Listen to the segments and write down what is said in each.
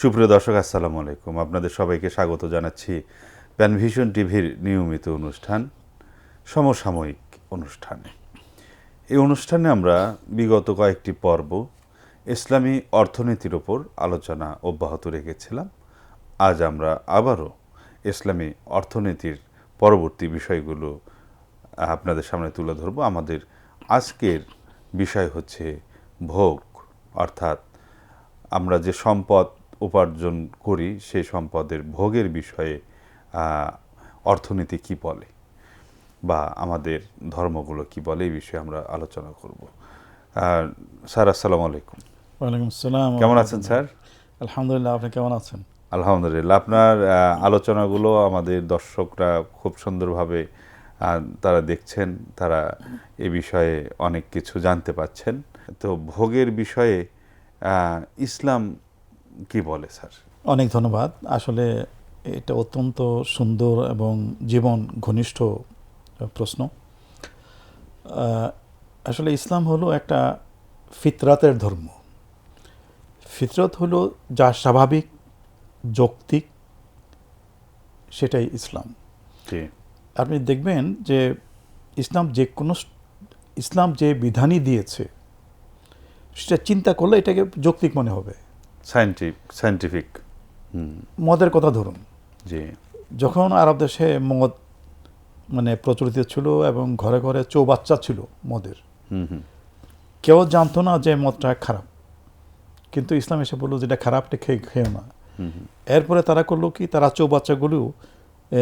সুপ্রিয় দর্শক, আসসালামু আলাইকুম। আপনাদের সবাইকে স্বাগত জানাচ্ছি প্যানভিশন টিভির নিয়মিত অনুষ্ঠান, সমসাময়িক অনুষ্ঠানে। এই অনুষ্ঠানে আমরা বিগত কয়েকটি পর্ব ইসলামী অর্থনীতির ওপর আলোচনা অব্যাহত রেখেছিলাম। আজ আমরা আবারও ইসলামী অর্থনীতির পরবর্তী বিষয়গুলো আপনাদের সামনে তুলে ধরব। আমাদের আজকের বিষয় হচ্ছে ভোগ, অর্থাৎ আমরা যে সম্পদ উপার্জন করি সেই সম্পদের ভোগের বিষয়ে অর্থনীতি কি বলে বা আমাদের ধর্মগুলো কি বলে এই বিষয়ে আমরা আলোচনা করব। স্যার আসসালামু আলাইকুম। ওয়ালাইকুম আসসালাম। কেমন আছেন স্যার? আলহামদুলিল্লাহ আপনি কেমন আছেন? আলহামদুলিল্লাহ আপনার আলোচনাগুলো আমাদের দর্শকরা খুব সুন্দরভাবে তারা দেখছেন তারা এ বিষয়ে অনেক কিছু জানতে পাচ্ছেন। তো ভোগের বিষয়ে ইসলাম কি বলে স্যার? অনেক ধন্যবাদ। আসলে এটা অত্যন্ত সুন্দর এবং জীবন ঘনিষ্ঠ প্রশ্ন। আসলে ইসলাম হলো একটা ফিতরাতের ধর্ম। ফিতরত হলো যা স্বাভাবিক যৌক্তিক সেটাই ইসলাম। আপনি দেখবেন যে ইসলাম যে কোনো ইসলাম যে বিধানই দিয়েছে সেটা চিন্তা করলে এটাকে যৌক্তিক মনে হবে। সায়েন্টিফিক সায়েন্টিফিক মদের কথা ধরুন। জি। যখন আরব দেশে মদ মানে প্রচলিত ছিল এবং ঘরে ঘরে চৌবাচ্চা ছিল মদের হুম হুম। কেউ জানতো না যে মদটা খারাপ। কিন্তু ইসলাম এসে বলল যেটা খারাপ এটা খেয়ে খেয়েও না। এরপরে তারা করল কি তারা চৌবাচ্চাগুলো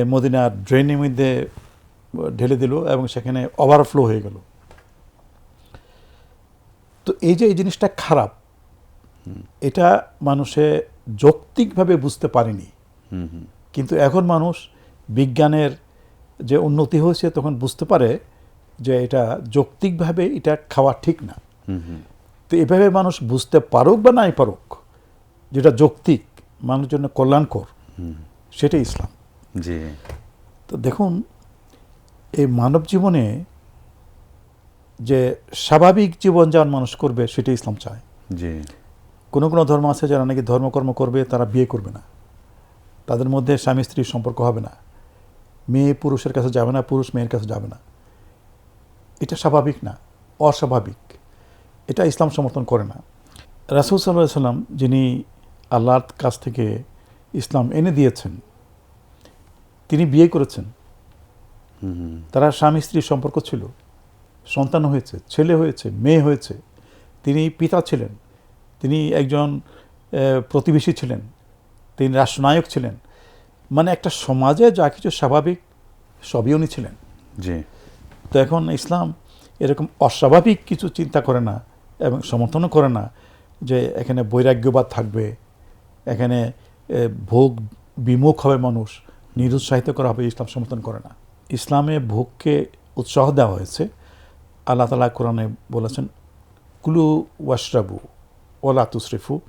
মদিনার ড্রেনের মধ্যে ঢেলে দিল এবং সেখানে ওভারফ্লো হয়ে গেল। তো এই যে এই জিনিসটা খারাপ এটা মানুষে যৌক্তিকভাবে বুঝতে পারেনি। কিন্তু এখন মানুষ বিজ্ঞানের যে উন্নতি হয়েছে তখন বুঝতে পারে যে এটা যৌক্তিকভাবে এটা খাওয়া ঠিক না। তো এভাবে মানুষ বুঝতে পারুক বা নাই পারুক যেটা যৌক্তিক মানুষের জন্য কল্যাণকর সেটাই ইসলাম। জি। তো দেখুন এই মানব জীবনে যে স্বাভাবিক জীবন যেমন মানুষ করবে সেটাই ইসলাম চায়। জি। কোনো কোনো ধর্ম আছে যারা নাকি ধর্মকর্ম করবে তারা বিয়ে করবে না। তাদের মধ্যে স্বামী স্ত্রীর সম্পর্ক হবে না। মেয়ে পুরুষের কাছে যাবে না পুরুষ মেয়ের কাছে যাবে না। এটা স্বাভাবিক না অস্বাভাবিক। এটা ইসলাম সমর্থন করে না। রাসুল সাল্লাহ সাল্লাম যিনি আল্লাহর কাছ থেকে ইসলাম এনে দিয়েছেন তিনি বিয়ে করেছেন। তারা স্বামী স্ত্রীর সম্পর্ক ছিল। সন্তান হয়েছে ছেলে হয়েছে মেয়ে হয়েছে। তিনি পিতা ছিলেন। তিনি একজন প্রতিবেশী ছিলেন। তিনি রাষ্ট্রনায়ক ছিলেন। মানে একটা সমাজে যা কিছু স্বাভাবিক সবই উনি ছিলেন। জি। তো এখন ইসলাম এরকম অস্বাভাবিক কিছু চিন্তা করে না এবং সমর্থনও করে না যে এখানে বৈরাগ্যবাদ থাকবে এখানে ভোগ বিমুখ হবে মানুষ নিরুৎসাহিত করা হবে ইসলাম সমর্থন করে না। ইসলামে ভোগকে উৎসাহ দেওয়া হয়েছে। আল্লাহ তালা কোরআনে বলেছেন কুলু ওয়াশরাবু। ওলা তুসরিফু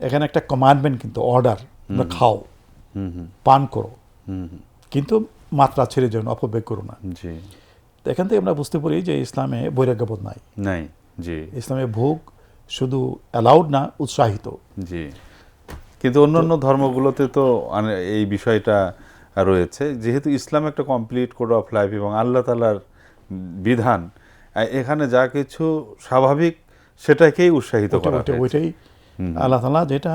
এখানে একটা কমান্ডমেন্ট কিন্তু অর্ডার তোমরা খাও। হুম হুম। পান করো। কিন্তু মাত্রা ছেড়ে যেন অপব্যয় করো না। জি। তো এখান থেকে আমরা বুঝতে পারি যে ইসলামে বৈরাগ্যবোধ নাই। নাই জি। ইসলামে ভোগ শুধু অ্যালাউড না উৎসাহিত। জি। কিন্তু অন্যান্য ধর্মগুলোতে তো এই বিষয়টা রয়েছে। যেহেতু ইসলাম একটা কমপ্লিট কোড অফ লাইফ এবং আল্লাহ তালার বিধান এখানে যা কিছু স্বাভাবিক সেটাকেই উৎসাহিত করা। ওইটাই আল্লাহ তালা যেটা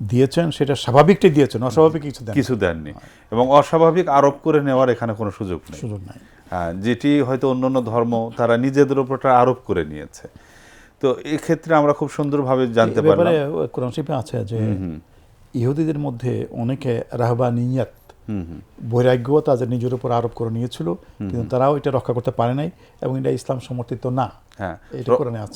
দিয়েছেন সেটা স্বাভাবিকটাই দিয়েছেন অস্বাভাবিক কিছু দেন কিছু দেননি। এবং অস্বাভাবিক আরোপ করে নেওয়ার এখানে কোনো সুযোগ নেই। সুযোগ নাই। হ্যাঁ, যেটি হয়তো অন্যান্য ধর্ম তারা নিজেদের উপর ওটা আরোপ করে নিয়েছে। তো এক্ষেত্রে আমরা খুব সুন্দরভাবে জানতে কোরআন শরীফে আছে যে ইহুদিদের মধ্যে অনেকে রাহবানিয়াত বৈরাগ্য তাদের নিজের উপর আরোপ করে নিয়েছিল কিন্তু তারাও এটা রক্ষা করতে পারে নাই এবং এটা ইসলাম সমর্থিত না। হ্যাঁ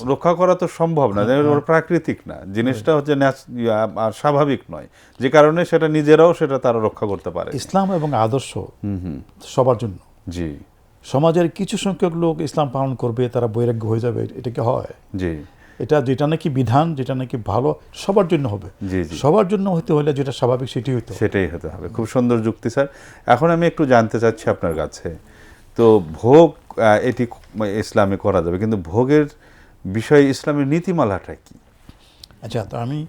রক্ষা করা তো সম্ভব না প্রাকৃতিক না জিনিসটা হচ্ছে ন্যাচ- আর স্বাভাবিক নয়। যে কারণে সেটা নিজেরাও সেটা তারা রক্ষা করতে পারে ইসলাম এবং আদর্শ সবার জন্য। জি। সমাজের কিছু সংখ্যক লোক ইসলাম পালন করবে তারা বৈরাগ্য হয়ে যাবে এটা কি হয়? জি। এটা যেটা নাকি বিধান যেটা নাকি ভালো সবার জন্য হবে। জি জি। সবার জন্য হতে হলে যেটা স্বাভাবিক সেটি হইতো সেটাই হতে হবে। খুব সুন্দর যুক্তি স্যার। এখন আমি একটু জানতে চাচ্ছি আপনার কাছে। তো ভোগ এটি ইসলামে করা যাবে কিন্তু ভোগের বিষয়ে ইসলামের নীতিমালাটা কি? আচ্ছা তো আমি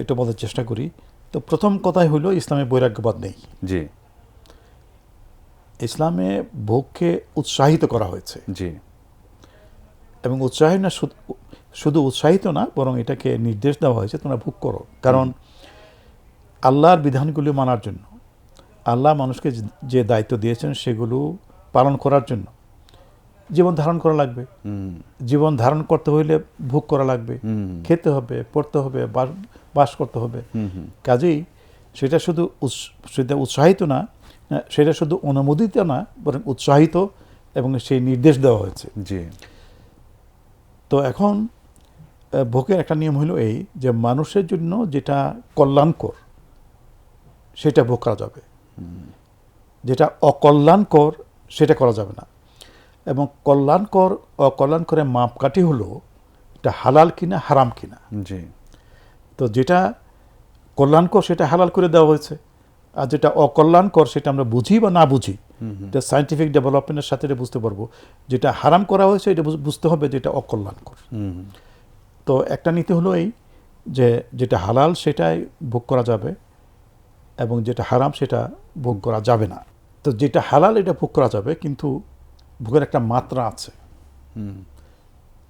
একটু বলার চেষ্টা করি। তো প্রথম কথাই হলো ইসলামে বৈরাগ্যবাদ নেই। জি। ইসলামে ভোগকে উৎসাহিত করা হয়েছে। জি। এবং উৎসাহিত না শুধু- উৎসাহিত না বরং এটাকে নির্দেশ দেওয়া হয়েছে তোমরা ভোগ করো। কারণ আল্লাহর বিধানগুলি মানার জন্য আল্লাহ মানুষকে যে- দায়িত্ব দিয়েছেন সেগুলো পালন করার জন্য। জীবন ধারণ করা লাগবে। হুম। জীবন ধারণ করতে হইলে ভোগ করা লাগবে। খেতে হবে পড়তে হবে বাস- বাস করতে হবে। কাজেই সেটা শুধু সেটা উৎসাহিত না সেটা শুধু অনুমোদিত না বরং উৎসাহিত এবং সেই নির্দেশ দেওয়া হয়েছে। জি। তো এখন ভোগের একটা নিয়ম হলো এই যে মানুষের জন্য যেটা কল্যাণকর সেটা ভোগ করা যাবে। যেটা অকল্যাণকর সেটা করা যাবে না। এবং কল্যাণকর অকল্যাণকরের মাপকাঠি হলো এটা হালাল কিনা হারাম কিনা। জি। তো যেটা কল্যাণকর সেটা হালাল করে দেওয়া হয়েছে। আর যেটা অকল্যাণকর সেটা আমরা বুঝি বা না বুঝি এটা সায়েন্টিফিক ডেভেলপমেন্টের সাথে এটা বুঝতে পারব। যেটা হারাম করা হয়েছে এটা বুঝতে হবে যেটা অকল্যাণকর। হুম। তো একটা নীতি হলো এই যে যেটা হালাল সেটাই ভোগ করা যাবে এবং যেটা হারাম সেটা ভোগ করা যাবে না। তো যেটা হালাল এটা ভোগ করা যাবে কিন্তু ভোগের একটা মাত্রা আছে।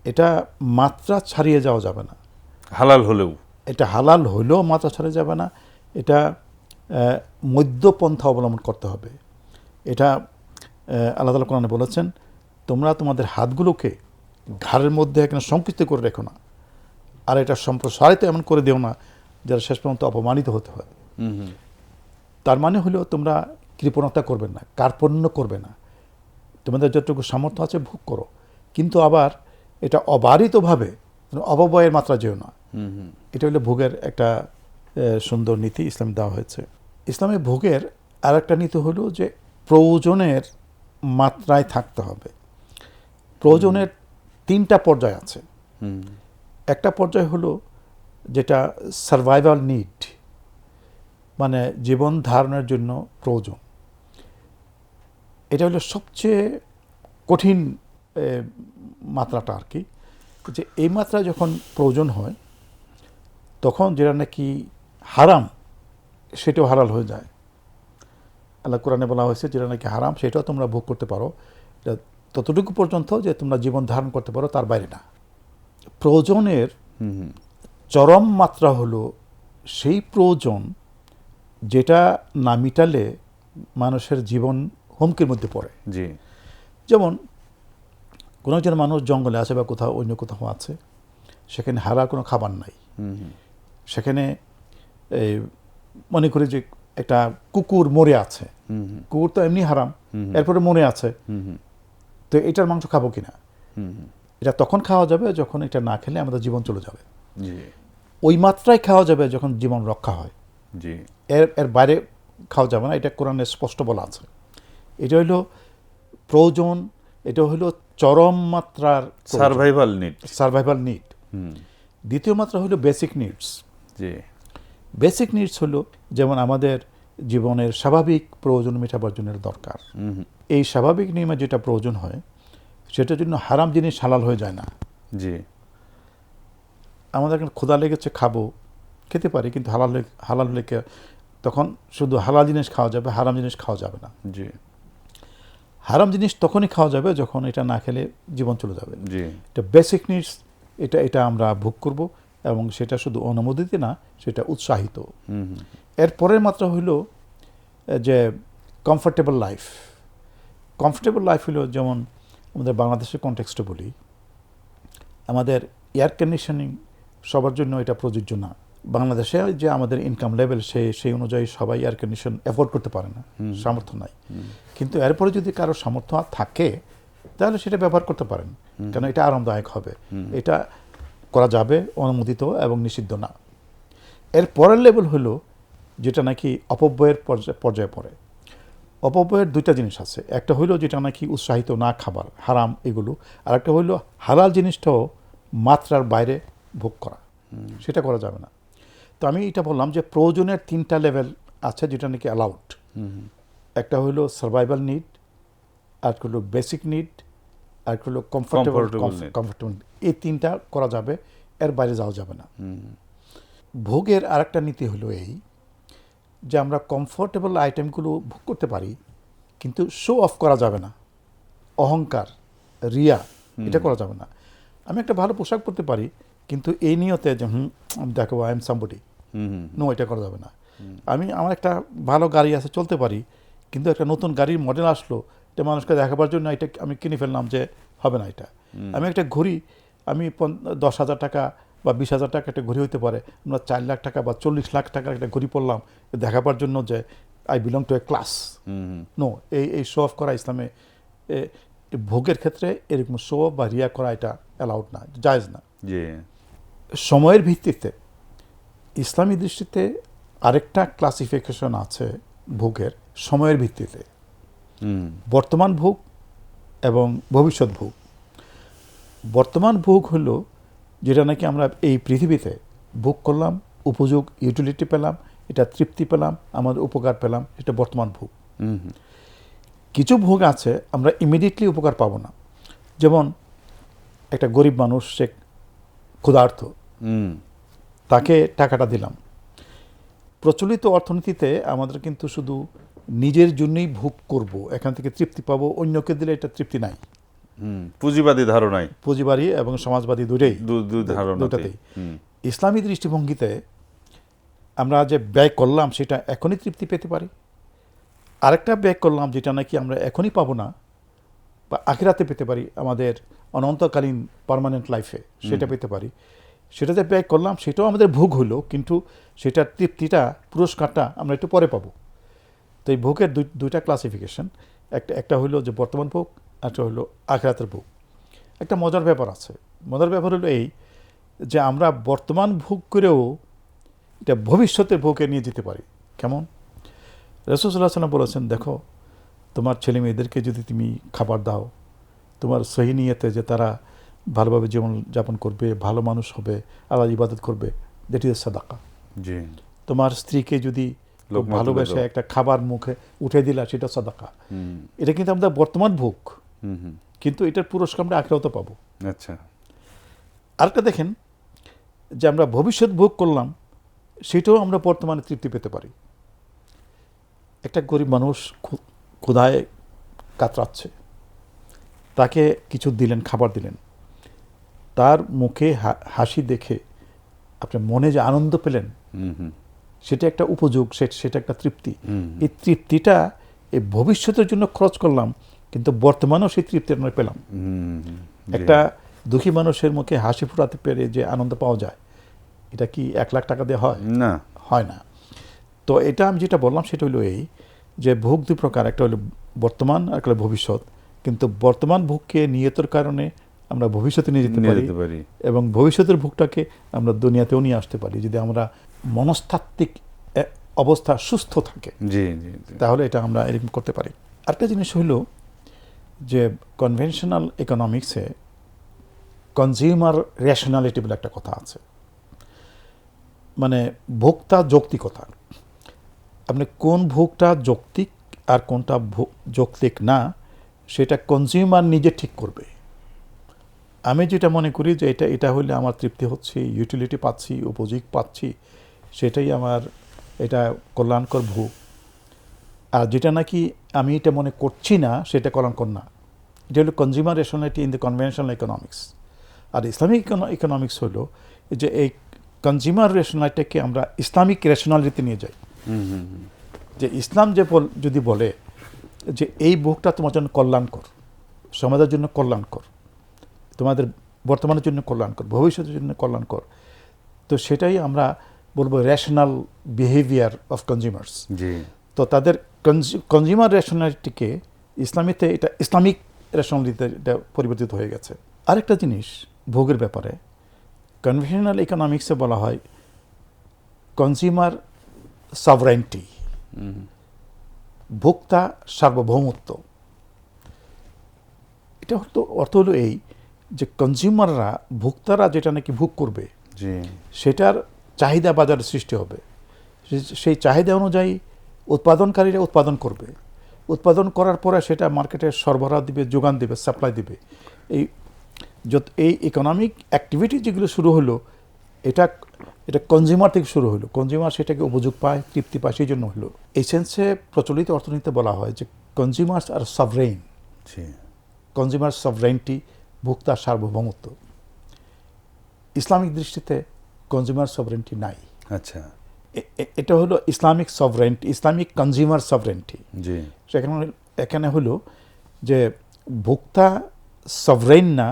এটা মাত্রা ছাড়িয়ে যাওয়া যাবে না। হালাল হলেও। এটা হালাল হলেও মাত্রা ছাড়িয়ে যাবে না। এটা মধ্যপন্থা অবলম্বন করতে হবে। এটা আল্লাহ তালা কোরআনে বলেছেন তোমরা তোমাদের হাতগুলোকে ঘাড়ের মধ্যে এখানে সংকুচিত করে রেখো না। আর এটা সম্প্রসারিত এমন করে দিও না যারা শেষ পর্যন্ত অপমানিত হতে হয়। হুম হুম। তার মানে হলেও তোমরা কৃপণতা করবে না কার্পণ্য করবে না। তোমাদের যতটুকু সামর্থ্য আছে ভোগ করো। কিন্তু আবার এটা অবারিতভাবে অববয়ের মাত্রা যেও না। হুম হুম। এটা হলো ভোগের একটা সুন্দর নীতি ইসলাম দেওয়া হয়েছে। ইসলামে ভোগের আর একটা নীতি হলো যে প্রয়োজনের মাত্রায় থাকতে হবে। প্রয়োজনের তিনটা পর্যায় আছে। হুম। একটা পর্যায় হলো যেটা সার্ভাইভাল নিড মানে জীবন ধারণের জন্য প্রয়োজন। এটা হলো সবচেয়ে কঠিন মাত্রাটা আর কি। যে এই মাত্রা যখন প্রয়োজন হয়, তখন যেটা নাকি হারাম, সেটাও হারাল হয়ে যায়। আল্লাহ কোরআনে বলা হয়েছে, যেটা নাকি হারাম, সেটাও তোমরা ভোগ করতে পারো। ততটুকু পর্যন্ত যে তোমরা জীবন ধারণ করতে পারো, তার বাইরে না। প্রয়োজনের চরম মাত্রা হলো সেই প্রয়োজন যেটা না মিটালে মানুষের জীবন হুমকির মধ্যে পড়ে। জি। যেমন কোনো একজন মানুষ জঙ্গলে আছে বা কোথাও অন্য কোথাও আছে সেখানে হারা কোনো খাবার নাই। সেখানে এই মনে করি যে একটা কুকুর মরে আছে। কুকুর তো এমনি হারাম। এরপরে মরে আছে। তো এটার মাংস খাব কিনা? এটা তখন খাওয়া যাবে যখন এটা না খেলে আমাদের জীবন চলে যাবে। ওই মাত্রায় খাওয়া যাবে যখন জীবন রক্ষা হয়। জি। এর এর বাইরে খাওয়া যাবে না এটা কোরআনে স্পষ্ট বলা আছে। এটা হইল প্রয়োজন এটা হলো চরম মাত্রার সার্ভাইভাল নিড সার্ভাইভাল নিড হুম। দ্বিতীয় মাত্রা হলো বেসিক নিডস জি। বেসিক নিডস হলো যেমন আমাদের জীবনের স্বাভাবিক প্রয়োজন মেটাবার জন্য দরকার। এই স্বাভাবিক নিয়মে যেটা প্রয়োজন হয় সেটার জন্য হারাম জিনিস হালাল হয়ে যায় না। জি। আমাদের এখন ক্ষুধা লেগেছে খাব খেতে পারি কিন্তু হালাল হালাল হলে তখন শুধু হালাল জিনিস খাওয়া যাবে হারাম জিনিস খাওয়া যাবে না। জি। হারাম জিনিস তখনই খাওয়া যাবে যখন এটা না খেলে জীবন চলে যাবে। জি। এটা বেসিক নিডস এটা এটা আমরা ভোগ করব এবং সেটা শুধু অনুমোদিত না সেটা উৎসাহিত। এর পরের মাত্রা হইল যে কমফোর্টেবল লাইফ কমফোর্টেবল লাইফ হলো যেমন আমাদের বাংলাদেশের কনটেক্সটে বলি আমাদের এয়ার কন্ডিশনিং সবার জন্য এটা প্রযোজ্য না। বাংলাদেশে যে আমাদের ইনকাম লেভেল সে সেই অনুযায়ী সবাই এয়ার কন্ডিশন অ্যাফোর্ড করতে পারে না সামর্থ্য নাই। কিন্তু এরপরে যদি কারও সামর্থ্য থাকে তাহলে সেটা ব্যবহার করতে পারেন। কারণ এটা আরামদায়ক হবে? এটা করা যাবে অনুমোদিত এবং নিষিদ্ধ না। এর পরের লেভেল হলো যেটা নাকি অপব্যয়ের পর্যায়ে পর্যায়ে পড়ে। অপব্যয়ের দুইটা জিনিস আছে। একটা হইল যেটা নাকি উৎসাহিত না খাবার হারাম এগুলো। আর একটা হইল হালাল জিনিসটাও মাত্রার বাইরে ভোগ করা। সেটা করা যাবে না। তো আমি এটা বললাম যে প্রয়োজনের তিনটা লেভেল আছে যেটা নাকি অ্যালাউড একটা হইল সার্ভাইভাল নিড আর একটা হলো বেসিক নিড আর একটা হলো কমফোর্টেবল কমফোর্টেবল এই তিনটা করা যাবে এর বাইরে যাওয়া যাবে না। ভোগের আরেকটা নীতি হলো এই যে আমরা কমফোর্টেবল আইটেমগুলো ভোগ করতে পারি কিন্তু শো অফ করা যাবে না। অহংকার রিয়া এটা করা যাবে না। আমি একটা ভালো পোশাক পরতে পারি কিন্তু এই নিয়তে যে হুম আমি দেখো আই এম সামবডি নো এটা করা যাবে না। আমি আমার একটা ভালো গাড়ি আছে চলতে পারি কিন্তু একটা নতুন গাড়ির মডেল আসলো এটা মানুষকে দেখাবার জন্য এটা আমি কিনে ফেললাম যে হবে না এটা। আমি একটা ঘড়ি আমি দশ হাজার টাকা বা বিশ হাজার টাকা একটা ঘড়ি হইতে পারে। আমরা চার লাখ টাকা বা চল্লিশ লাখ টাকার একটা ঘড়ি পড়লাম দেখাবার জন্য যে I belong to a class no এই এই শো অফ করা ইসলামে ভোগের ক্ষেত্রে এরকম শো অফ বা রিয়া করা এটা অ্যালাউড না জায়েজ না। সময়ের ভিত্তিতে ইসলামী দৃষ্টিতে আরেকটা ক্লাসিফিকেশন আছে ভোগের সময়ের ভিত্তিতে। বর্তমান ভোগ এবং ভবিষ্যৎ ভোগ। বর্তমান ভোগ হলো যেটা নাকি আমরা এই পৃথিবীতে ভোগ করলাম উপযোগ ইউটিলিটি পেলাম এটা তৃপ্তি পেলাম আমাদের উপকার পেলাম এটা বর্তমান ভোগ। কিছু ভোগ আছে আমরা ইমিডিয়েটলি উপকার পাবো না। যেমন একটা গরিব মানুষ সে ক্ষুধার্থ হুম। তাকে টাকাটা দিলাম। প্রচলিত অর্থনীতিতে আমাদের কিন্তু শুধু নিজের জন্যই ভোগ করব এখান থেকে তৃপ্তি পাবো অন্যকে দিলে এটা তৃপ্তি নাই। পুঁজিবাদী ধারণায় পুঁজিবাদী এবং সমাজবাদী দুটোই দুটাতেই। ইসলামী দৃষ্টিভঙ্গিতে আমরা যে ব্যয় করলাম সেটা এখনই তৃপ্তি পেতে পারি। আরেকটা ব্যয় করলাম যেটা নাকি আমরা এখনই পাবো না বা আখিরাতে পেতে পারি আমাদের অনন্তকালীন পার্মানেন্ট লাইফে সেটা পেতে পারি। সেটা যে ব্যয় করলাম সেটাও আমাদের ভোগ হলো কিন্তু সেটার তৃপ্তিটা পুরস্কারটা আমরা একটু পরে পাবো। তো এই ভোগের দুই দুইটা ক্লাসিফিকেশন একটা একটা হলো যে বর্তমান ভোগ একটা হলো আখরাতের ভোগ। একটা মজার ব্যাপার আছে। মজার ব্যাপার হলো এই যে আমরা বর্তমান ভোগ করেও এটা ভবিষ্যতের ভোগে নিয়ে যেতে পারি। কেমন? রসুল্লাহ সাল্লাম বলেছেন দেখো তোমার ছেলে মেয়েদেরকে যদি তুমি খাবার দাও তোমার সহি নিয়েতে যে তারা ভালোভাবে জীবন যাপন করবে ভালো মানুষ হবে আল্লাহ ইবাদত করবে দ্যাট ইজ সাদাকা জি। তোমার স্ত্রীকে যদি ভালোবেসে একটা খাবার মুখে উঠে দিলা সেটা সাদাকা এটা কিন্তু আমাদের বর্তমান ভোগ। কিন্তু এটার পুরস্কার আমরা আখড়াও পাবো। আচ্ছা। আরেকটা দেখেন যে আমরা ভবিষ্যৎ ভোগ করলাম সেটাও আমরা বর্তমানে তৃপ্তি পেতে পারি। একটা গরিব মানুষ ক্ষুধায় কাতরাচ্ছে। তাকে কিছু দিলেন খাবার দিলেন। তার মুখে হাসি দেখে আপনি মনে যে আনন্দ পেলেন হুম হুম। সেটা একটা উপযোগ সেটা একটা তৃপ্তি। এই তৃপ্তিটা এই ভবিষ্যতের জন্য খরচ করলাম কিন্তু বর্তমানেও সেই তৃপ্তি আমরা পেলাম। একটা দুঃখী মানুষের মুখে হাসি ফুটাতে পেরে যে আনন্দ পাওয়া যায় এটা কি এক লাখ টাকা দিয়ে হয়? না। হয় না। তো এটা আমি যেটা বললাম সেটা হলো এই যে ভোগ দুই প্রকার একটা হলো বর্তমান আর একটা ভবিষ্যৎ। কিন্তু বর্তমান ভোগকে নিয়তের কারণে আমরা ভবিষ্যতে নিয়ে যেতে পারি এবং ভবিষ্যতের ভোগটাকে আমরা দুনিয়াতেও নিয়ে আসতে পারি। যদি আমরা মনস্তাত্ত্বিক অবস্থা সুস্থ থাকে জি জি জি। তাহলে এটা আমরা এরকম করতে পারি। আরেকটা জিনিস হলো যে কনভেনশনাল ইকোনমিক্সে কনজিউমার রেশনালিটি বলে একটা কথা আছে। মানে ভোক্তা যৌক্তিকতা। আপনি কোন ভোগটা যৌক্তিক আর কোনটা যৌক্তিক না, সেটা কনজিউমার নিজে ঠিক করবে। আমি যেটা মনে করি যে এটা এটা হলে আমার তৃপ্তি হচ্ছে ইউটিলিটি পাচ্ছি, উপযোগ পাচ্ছি, সেটাই আমার, এটা কল্যাণকর ভোগ। আর যেটা নাকি আমি এটা মনে করছি না সেটা কল্যাণকর না এটা হলো consumer rationality in the conventional economics R Islamic economics হলো যে এই কনজিউমার রেশনালিটিকে আমরা ইসলামিক রেশনালিটিতে নিয়ে যাই। হুম হুম হুম, যে ইসলাম যে বল- যদি বলে যে এই ভোগটা তোমার জন্য কল্যাণকর সমাজের জন্য কল্যাণকর তোমাদের বর্তমানের জন্য কল্যাণকর ভবিষ্যতের জন্য কল্যাণকর তো সেটাই আমরা বলব রেশনাল বিহেভিয়ার অফ কনজিউমার্স তো তাদের কনজিউমার রেশনালিটিকে ইসলামীতে এটা ইসলামিক রেশনালিটিতে এটা পরিবর্তিত হয়ে গেছে। আরেকটা জিনিস ভোগের ব্যাপারে কনভেনশনাল ইকোনমিক্সে বলা হয় কনজিউমার সভরেন্টি ভোক্তা সার্বভৌমত্ব। এটা হতো অর্থ হলো এই যে কনজিউমাররা ভোক্তারা যেটা নাকি ভোগ করবে সেটার চাহিদা বাজার সৃষ্টি হবে। সেই চাহিদা অনুযায়ী উৎপাদনকারীরা উৎপাদন করবে। উৎপাদন করার পরে সেটা মার্কেটে সরবরাহ দিবে যোগান দিবে সাপ্লাই দিবে। এই যত এই ইকোনমিক অ্যাক্টিভিটি যেগুলো শুরু হলো এটা এটা কনজিউমার থেকে শুরু হলো। কনজিউমার সেটাকে উপযোগ পায় তৃপ্তি পায় সেই জন্য হলো। এই সেন্সে প্রচলিত অর্থনীতিতে বলা হয় যে কনজিউমার্স আর সভরেইন জি। কনজিউমার সভরেন্টি ভোক্তার সার্বভৌমত্ব। ইসলামিক দৃষ্টিতে কনজিউমার সভরেন্টি নাই। আচ্ছা। এটা হলো Islamic sovereignty Islamic consumer sovereignty সেখানে এখানে হলো যে ভোক্তা সভরেন না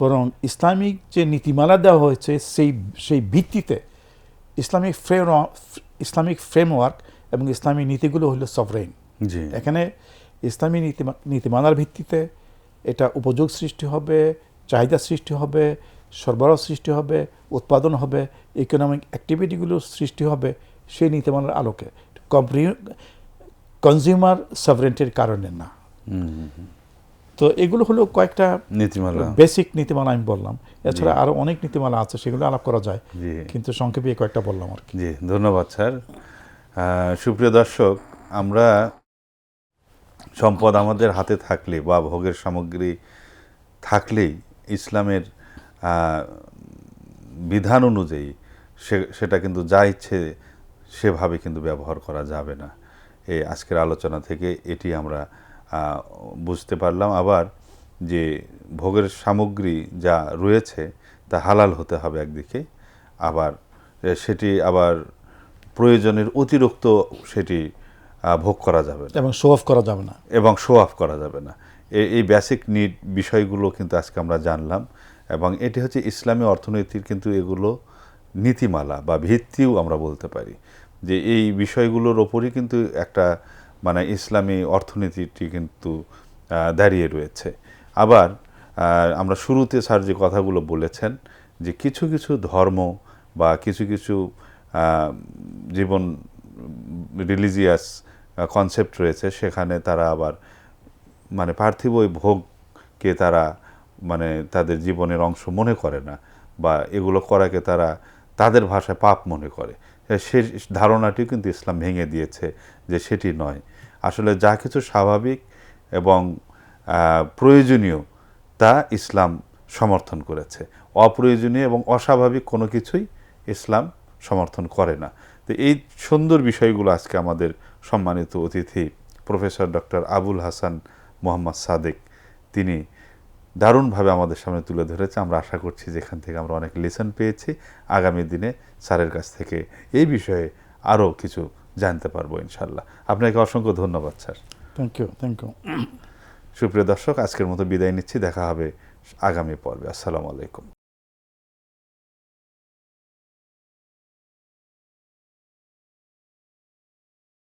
বরং ইসলামিক যে নীতিমালা দেওয়া হয়েছে সেই সেই ভিত্তিতে ইসলামিক ফ্রেম ইসলামিক ফ্রেমওয়ার্ক এবং ইসলামী নীতিগুলো হলো সভরেন এখানে ইসলামী নীতিমা নীতিমালার ভিত্তিতে এটা উপযোগ সৃষ্টি হবে চাহিদা সৃষ্টি হবে সরবরাহ সৃষ্টি হবে উৎপাদন হবে ইকোনমিক অ্যাক্টিভিটিগুলো সৃষ্টি হবে সেই নীতিমালার আলোকে। কনজিউমার সভরেন্টির কারণে না। তো এগুলো হলো কয়েকটা নীতিমালা। বেসিক নীতিমালা আমি বললাম। এছাড়া আরও অনেক নীতিমালা আছে সেগুলো আলাপ করা যায়। কিন্তু সংক্ষেপে কয়েকটা বললাম আর কি। জি ধন্যবাদ স্যার। সুপ্রিয় দর্শক আমরা সম্পদ আমাদের হাতে থাকলে বা ভোগের সামগ্রী থাকলেই ইসলামের বিধান অনুযায়ী সে সেটা কিন্তু যা ইচ্ছে সেভাবে কিন্তু ব্যবহার করা যাবে না। এই আজকের আলোচনা থেকে এটি আমরা বুঝতে পারলাম। আবার যে ভোগের সামগ্রী যা রয়েছে তা হালাল হতে হবে একদিকে আবার সেটি আবার প্রয়োজনের অতিরিক্ত সেটি ভোগ করা যাবে না। এবং শো অফ করা যাবে না। এবং শো অফ করা যাবে না। এই বেসিক নিড বিষয়গুলো কিন্তু আজকে আমরা জানলাম। এবং এটি হচ্ছে ইসলামী অর্থনীতির কিন্তু এগুলো নীতিমালা বা ভিত্তিও আমরা বলতে পারি যে এই বিষয়গুলোর ওপরই কিন্তু একটা মানে ইসলামী অর্থনীতিটি কিন্তু দাঁড়িয়ে রয়েছে। আবার আমরা শুরুতে স্যার যে কথাগুলো বলেছেন যে কিছু কিছু ধর্ম বা কিছু কিছু জীবন রিলিজিয়াস কনসেপ্ট রয়েছে, সেখানে তারা আবার মানে পার্থিব ভোগকে তারা মানে তাদের জীবনের অংশ মনে করে না বা এগুলো করাকে তারা তাদের ভাষায় পাপ মনে করে। সে ধারণাটিও কিন্তু ইসলাম ভেঙে দিয়েছে যে সেটি নয়। আসলে যা কিছু স্বাভাবিক এবং প্রয়োজনীয় তা ইসলাম সমর্থন করেছে। অপ্রয়োজনীয় এবং অস্বাভাবিক কোনো কিছুই ইসলাম সমর্থন করে না। তো এই সুন্দর বিষয়গুলো আজকে আমাদের সম্মানিত অতিথি প্রফেসর ডক্টর আবুল হাসান মোহাম্মদ সাদেক, তিনি দারুণভাবে আমাদের সামনে তুলে ধরেছে। আমরা আশা করছি যেখান থেকে আমরা অনেক লেসন পেয়েছি আগামী দিনে স্যারের কাছ থেকে এই বিষয়ে আরও কিছু জানতে পারব ইনশাল্লাহ আপনাকে অসংখ্য ধন্যবাদ sir. Thank you thank you সুপ্রিয় দর্শক আজকের মতো বিদায় নিচ্ছি। দেখা হবে আগামী পর্বে। আসসালামু আলাইকুম।